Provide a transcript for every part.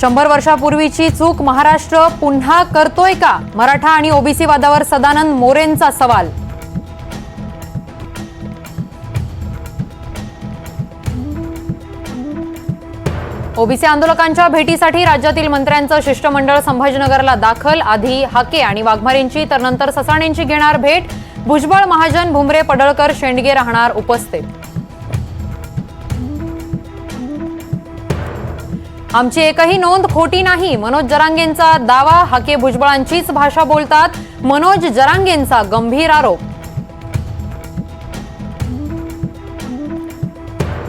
शंभर वर्षापूर्वीची चूक महाराष्ट्र पुन्हा करतोय का? मराठा आणि ओबीसी वादावर सदानंद मोरेंचा सवाल. ओबीसी आंदोलकांच्या भेटीसाठी राज्यातील मंत्र्यांचं शिष्टमंडळ संभाजीनगरला दाखल आधी हाके आणि वाघमारेंची तर नंतर ससाणेंची घेणार भेट भुजबळ महाजन भुमरे पडळकर शेंडगे राहणार उपस्थित. आमची एकही नोंद खोटी नाही. मनोज जरांगेंचा दावा हाके भुजबळांचीच भाषा बोलतात. मनोज जरांगेंचा गंभीर आरोप.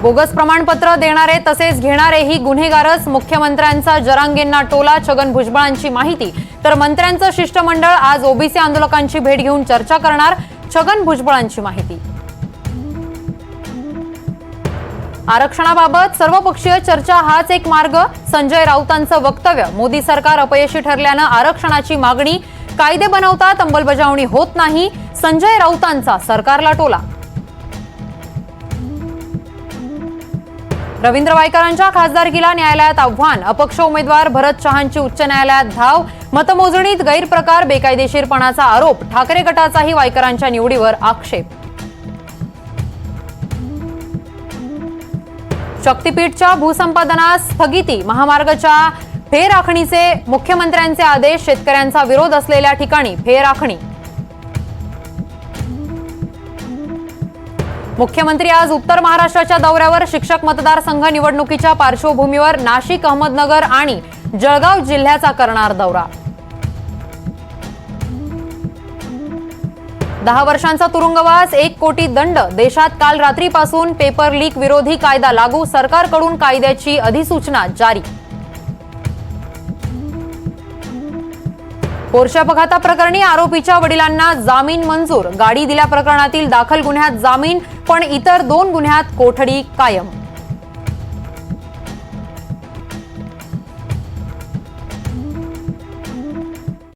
बोगस प्रमाणपत्र देणारे तसेच घेणारेही गुन्हेगारच. मुख्यमंत्र्यांचा जरांगेंना टोला छगन भुजबळांची माहिती. तर मंत्र्यांचं शिष्टमंडळ आज ओबीसी आंदोलकांची भेट घेऊन चर्चा करणार. छगन भुजबळांची माहिती. आरक्षणाबाबत सर्वपक्षीय चर्चा हाच एक मार्ग. संजय राऊतांचं वक्तव्य. मोदी सरकार अपयशी ठरल्यानं आरक्षणाची मागणी कायदे बनवतात अंमलबजावणी होत नाही. संजय राऊतांचा सरकारला टोला. रवींद्र वायकरांच्या खासदारकीला न्यायालयात आव्हान. अपक्ष उमेदवार भरत शहांची उच्च न्यायालयात धाव. मतमोजणीत गैरप्रकार बेकायदेशीरपणाचा आरोप. ठाकरे गटाचाही वायकरांच्या निवडीवर आक्षेप. शक्तीपीठच्या भूसंपादनास स्थगिती महामार्गाच्या फेरआखणीचे मुख्यमंत्र्यांचे आदेश शेतकऱ्यांचा विरोध असलेल्या ठिकाणी फेरआखणी. मुख्यमंत्री आज उत्तर महाराष्ट्राच्या दौऱ्यावर शिक्षक मतदारसंघ निवडणुकीच्या पार्श्वभूमीवर नाशिक अहमदनगर आणि जळगाव जिल्ह्याचा करणार दौरा. दहा वर्षांचा तुरुंगवास एक कोटी दंड. देशात काल रात्रीपासून पेपर लीक विरोधी कायदा लागू. सरकारकडून कायद्याची अधिसूचना जारी. पोर्श अपघाताप्रकरणी आरोपीच्या वडिलांना जामीन मंजूर. गाडी दिल्या प्रकरणातील दाखल गुन्ह्यात जामीन पण इतर दोन गुन्ह्यात कोठडी कायम.